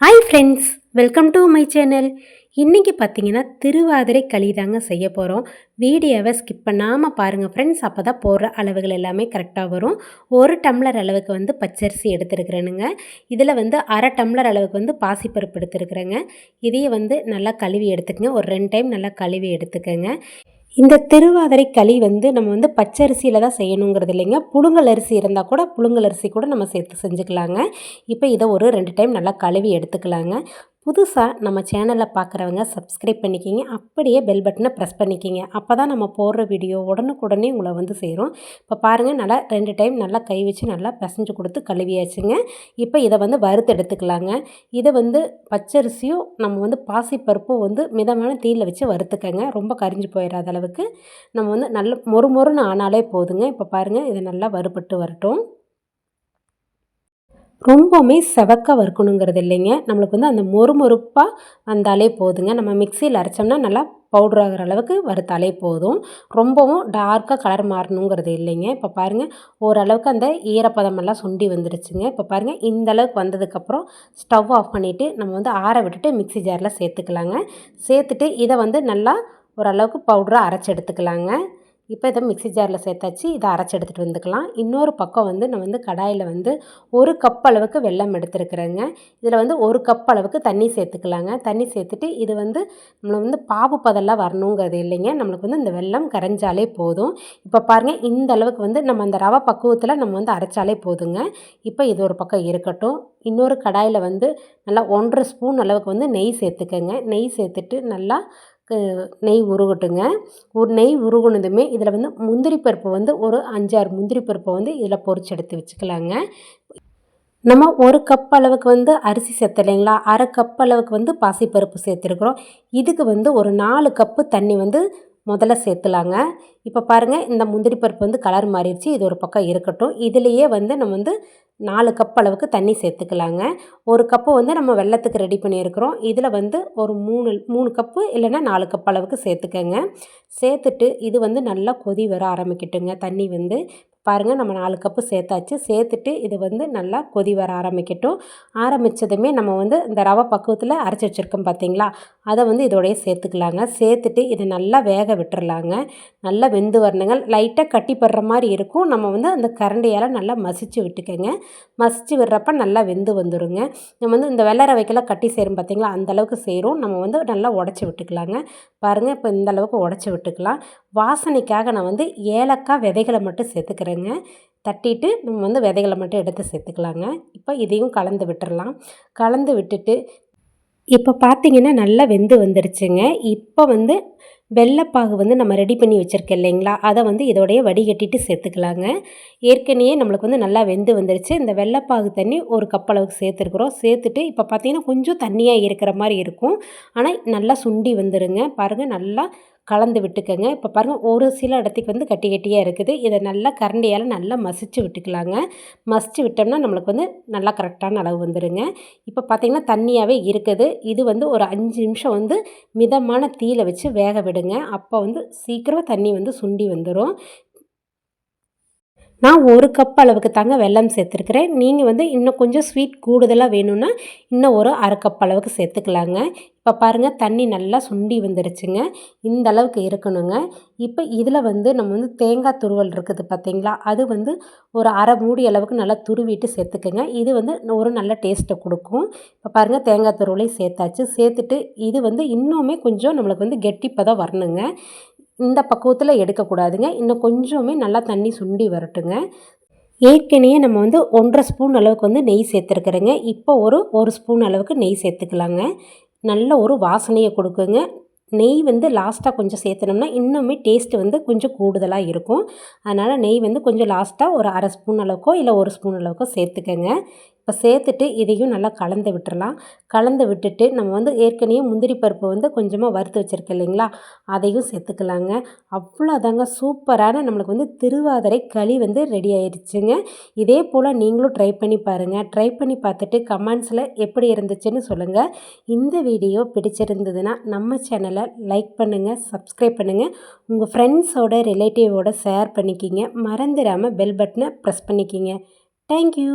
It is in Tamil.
Hi friends welcome to my channel இன்றைக்கி பார்த்தீங்கன்னா திருவாதிரை களி தாங்க செய்ய போகிறோம் வீடியோவை ஸ்கிப் பண்ணாமல் பாருங்கள் ஃப்ரெண்ட்ஸ் அப்போ தான் போடுற அளவுகள் எல்லாமே கரெக்டாக வரும். ஒரு டம்ளர் அளவுக்கு வந்து பச்சரிசி எடுத்துருக்குறேனுங்க. இதில் வந்து அரை டம்ளர் அளவுக்கு வந்து பாசிப்பருப்பு எடுத்துருக்குறேங்க. இதையே வந்து நல்லா கழுவி எடுத்துக்கங்க. ஒரு ரெண்டு டைம் நல்லா கழுவி எடுத்துக்கோங்க. இந்த திருவாதிரை களி வந்து நம்ம வந்து பச்சரிசியில் தான் செய்யணுங்கிறது இல்லைங்க. புழுங்கல் அரிசி இருந்தால் கூட புழுங்கல் அரிசி கூட நம்ம சேர்த்து செஞ்சுக்கலாங்க. இப்போ இதை ஒரு ரெண்டு டைம் நல்லா கழுவி எடுத்துக்கலாங்க. புதுசாக நம்ம சேனலில் பார்க்குறவங்க சப்ஸ்கிரைப் பண்ணிக்கிங்க. அப்படியே பெல் பட்டனை ப்ரெஸ் பண்ணிக்கிங்க. அப்போ தான் நம்ம போடுற வீடியோ உடனுக்குடனே உங்களை வந்து சேரும். இப்போ பாருங்கள் நல்லா ரெண்டு டைம் நல்லா கை வச்சு நல்லா பிசைஞ்சு கொடுத்து கழுவியாச்சுங்க. இப்போ இதை வந்து வறுத்து எடுத்துக்கலாங்க. இதை வந்து பச்சரிசியும் நம்ம வந்து பாசிப்பருப்பும் வந்து மிதமான தீயில் வச்சு வறுத்துக்கங்க. ரொம்ப கரிஞ்சு போயிடாத அளவுக்கு. நம்ம வந்து நல்ல மொறு மொறுன்னு ஆனாலே போதுங்க. இப்போ பாருங்கள் இதை நல்லா வறுபட்டு வரட்டும். ரொம்பவுமே செவக்க வறுக்கணுங்கிறது இல்லைங்க நம்மளுக்கு வந்து அந்த மொறுமொறுப்பாக வந்தாலே போதுங்க. நம்ம மிக்சியில் அரைச்சோம்னா நல்லா பவுடர் ஆகிற அளவுக்கு வறுத்தாலே போதும். ரொம்பவும் டார்க்காக கலர் மாறணுங்கிறது இல்லைங்க. இப்போ பாருங்கள் ஓரளவுக்கு அந்த ஈரப்பதமெல்லாம் சுண்டி வந்துருச்சுங்க. இப்போ பாருங்கள் இந்த அளவுக்கு வந்ததுக்கப்புறம் ஸ்டவ் ஆஃப் பண்ணிவிட்டு நம்ம வந்து ஆற விட்டுட்டு மிக்சி ஜாரில் சேர்த்துக்கலாங்க. சேர்த்துட்டு இதை வந்து நல்லா ஓரளவுக்கு பவுடராக அரைச்சி எடுத்துக்கலாங்க. இப்போ இதை மிக்சி ஜாரில் சேர்த்தாச்சு இதை அரைச்சி எடுத்துகிட்டு வந்துக்கலாம். இன்னொரு பக்கம் வந்து நான் வந்து கடாயில் வந்து ஒரு கப் அளவுக்கு வெல்லம் எடுத்துருக்குறேங்க. இதில் வந்து ஒரு கப் அளவுக்கு தண்ணி சேர்த்துக்கலாங்க. தண்ணி சேர்த்துட்டு இது வந்து நம்மளை வந்து பாவு பதெல்லாம் வரணுங்கிறது இல்லைங்க. நம்மளுக்கு வந்து இந்த வெல்லம் கரைஞ்சாலே போதும். இப்போ பாருங்கள் இந்த அளவுக்கு வந்து நம்ம அந்த ரவை பக்குவத்தில் நம்ம வந்து அரைச்சாலே போதுங்க. இப்போ இது ஒரு பக்கம் இருக்கட்டும். இன்னொரு கடாயில் வந்து நல்லா ஒன்றரை ஸ்பூன் அளவுக்கு வந்து நெய் சேர்த்துக்கங்க. நெய் சேர்த்துட்டு நல்லா நெய் உருகட்டுங்க. ஒரு நெய் உருகுனதுமே இதில் வந்து முந்திரி பருப்பு வந்து ஒரு அஞ்சாறு முந்திரி பருப்பை வந்து இதில் பொறிச்சு எடுத்து வச்சுக்கலாங்க. நம்ம ஒரு கப் அளவுக்கு வந்து அரிசி சேர்த்தலைங்களா அரை கப் அளவுக்கு வந்து பாசிப்பருப்பு சேர்த்துருக்குறோம். இதுக்கு வந்து ஒரு நாலு கப்பு தண்ணி வந்து முதல்ல சேர்த்துலாங்க. இப்போ பாருங்கள் இந்த முந்திரி பருப்பு வந்து கலர் மாறிடுச்சு. இது ஒரு பக்கம் இருக்கட்டும். இதுலேயே வந்து நம்ம வந்து நாலு கப் அளவுக்கு தண்ணி சேர்த்துக்கலாங்க. ஒரு கப்பு வந்து நம்ம வெள்ளத்துக்கு ரெடி பண்ணியிருக்கிறோம். இதில் வந்து ஒரு மூணு மூணு கப்பு இல்லைன்னா நாலு கப் அளவுக்கு சேர்த்துக்கங்க. சேர்த்துட்டு இது வந்து நல்லா கொதி வர ஆரம்பிக்கட்டுங்க. தண்ணி வந்து பாருங்கள் நம்ம நாலு கப்பு சேர்த்தாச்சு. சேர்த்துட்டு இது வந்து நல்லா கொதி வர ஆரம்பிக்கட்டும். ஆரம்பித்ததுமே நம்ம வந்து இந்த ரவை பக்குவத்தில் அரைச்சி வச்சுருக்கோம் பார்த்தீங்களா அதை வந்து இதோடைய சேர்த்துக்கலாங்க. சேர்த்துட்டு இதை நல்லா வேக விட்டுறலாங்க. நல்லா வெந்து வரணுங்க. லைட்டாக கட்டிப்படுற மாதிரி இருக்கும். நம்ம வந்து அந்த கரண்டியால் நல்லா மசிச்சு விட்டுக்கோங்க. மசிச்சு விடுறப்ப நல்லா வெந்து வந்துடுங்க நம்ம வந்து இந்த வெள்ளை ரவைக்கெல்லாம் கட்டி சேரும் பார்த்தீங்களா அந்தளவுக்கு சேரும் நம்ம வந்து நல்லா உடச்சி விட்டுக்கலாங்க. பாருங்கள் இப்போ இந்த அளவுக்கு உடச்சி விட்டுக்கலாம். வாசனைக்காக நான் வந்து ஏலக்காய் விதைகளை மட்டும் சேர்த்துக்கிறேங்க. தட்டிட்டு நம்ம வந்து விதைகளை மட்டும் எடுத்து சேர்த்துக்கலாங்க. இப்போ இதையும் கலந்து விட்டுறலாம். கலந்து விட்டுட்டு இப்போ பார்த்தீங்கன்னா நல்லா வெந்து வந்துருச்சுங்க. இப்போ வந்து வெள்ளைப்பாகு வந்து நம்ம ரெடி பண்ணி வச்சுருக்கோம் இல்லைங்களா? அதை வந்து இதோடைய வடிகட்டிட்டு சேர்த்துக்கலாங்க. ஏற்கனவே நம்மளுக்கு வந்து நல்லா வெந்து வந்துருச்சு. இந்த வெள்ளைப்பாகு தண்ணி ஒரு கப் அளவுக்கு சேர்த்துருக்குறோம். சேர்த்துட்டு இப்போ பார்த்திங்கன்னா கொஞ்சம் தண்ணியாக இருக்கிற மாதிரி இருக்கும். ஆனால் நல்லா சுண்டி வந்துடுங்க பாருங்கள் நல்லா கலந்து விட்டுக்கோங்க. இப்போ பாருங்கள் ஒரு சில இடத்துக்கு வந்து கட்டி கட்டியாக இருக்குது. இதை நல்லா கரண்டியால் நல்லா மசிச்சு விட்டுக்கலாங்க. மசிச்சு விட்டோம்னா நம்மளுக்கு வந்து நல்லா கரெக்டான அளவு வந்துடுங்க இப்போ பார்த்திங்கன்னா தண்ணியாகவே இருக்குது. இது வந்து ஒரு அஞ்சு நிமிஷம் வந்து மிதமான தீயில் வச்சு வேக விடுங்க. அப்போ வந்து சீக்கிரம் தண்ணி வந்து சுண்டி வந்துடும் நான் ஒரு கப் அளவுக்கு தாங்க வெல்லம் சேர்த்துருக்குறேன். நீங்கள் வந்து இன்னும் கொஞ்சம் ஸ்வீட் கூடுதலாக வேணும்னா இன்னும் ஒரு அரை கப் அளவுக்கு சேர்த்துக்கலாங்க. இப்போ பாருங்கள் தண்ணி நல்லா சுண்டி வந்துருச்சுங்க. இந்த அளவுக்கு இருக்கணுங்க. இப்போ இதில் வந்து நம்ம வந்து தேங்காய் துருவல் இருக்குது பார்த்தீங்களா அது வந்து ஒரு அரை மூடி அளவுக்கு நல்லா துருவிட்டு சேர்த்துக்கோங்க. இது வந்து ஒரு நல்ல டேஸ்ட்டை கொடுக்கும். இப்போ பாருங்கள் தேங்காய் துருவலையும் சேர்த்தாச்சு. சேர்த்துட்டு இது வந்து இன்னுமே கொஞ்சம் நம்மளுக்கு வந்து கெட்டிப்பதாக வரணுங்க. இந்த பக்குவத்தில் எடுக்கக்கூடாதுங்க. இன்னும் கொஞ்சமே நல்லா தண்ணி சுண்டி வரட்டுங்க. ஏற்கனவே நம்ம வந்து ஒன்றரை ஸ்பூன் அளவுக்கு வந்து நெய் சேர்த்துருக்குறேங்க. இப்போ ஒரு ஒரு ஸ்பூன் அளவுக்கு நெய் சேர்த்துக்கலாங்க. நல்ல ஒரு வாசனையை கொடுக்குங்க. நெய் வந்து லாஸ்ட்டாக கொஞ்சம் சேர்த்தனோம்னா இன்னுமே டேஸ்ட்டு வந்து கொஞ்சம் கூடுதலாக இருக்கும். அதனால் நெய் வந்து கொஞ்சம் லாஸ்ட்டாக ஒரு அரை ஸ்பூன் அளவுக்கோ இல்லை ஒரு ஸ்பூன் அளவுக்கோ சேர்த்துக்கங்க. இப்போ சேர்த்துட்டு இதையும் நல்லா கலந்து விட்டுறலாம். கலந்து விட்டுட்டு நம்ம வந்து ஏற்கனவே முந்திரி பருப்பு வந்து கொஞ்சமாக வறுத்து வச்சுருக்கேன் இல்லைங்களா? அதையும் சேர்த்துக்கலாங்க. அவ்வளோதாங்க சூப்பரான நம்மளுக்கு வந்து திருவாதிரை களி வந்து ரெடி ஆயிடுச்சுங்க இதே போல் நீங்களும் ட்ரை பண்ணி பாருங்கள் ட்ரை பண்ணி பார்த்துட்டு கமெண்ட்ஸில் எப்படி இருந்துச்சுன்னு சொல்லுங்கள் இந்த வீடியோ பிடிச்சிருந்ததுன்னா நம்ம சேனலை லைக் பண்ணுங்கள் சப்ஸ்கிரைப் பண்ணுங்கள் உங்கள் ஃப்ரெண்ட்ஸோட ரிலேட்டிவோட ஷேர் பண்ணிக்கிங்க. மறந்துடாமல் பெல் பட்டனை ப்ரெஸ் பண்ணிக்கிங்க. தேங்க்யூ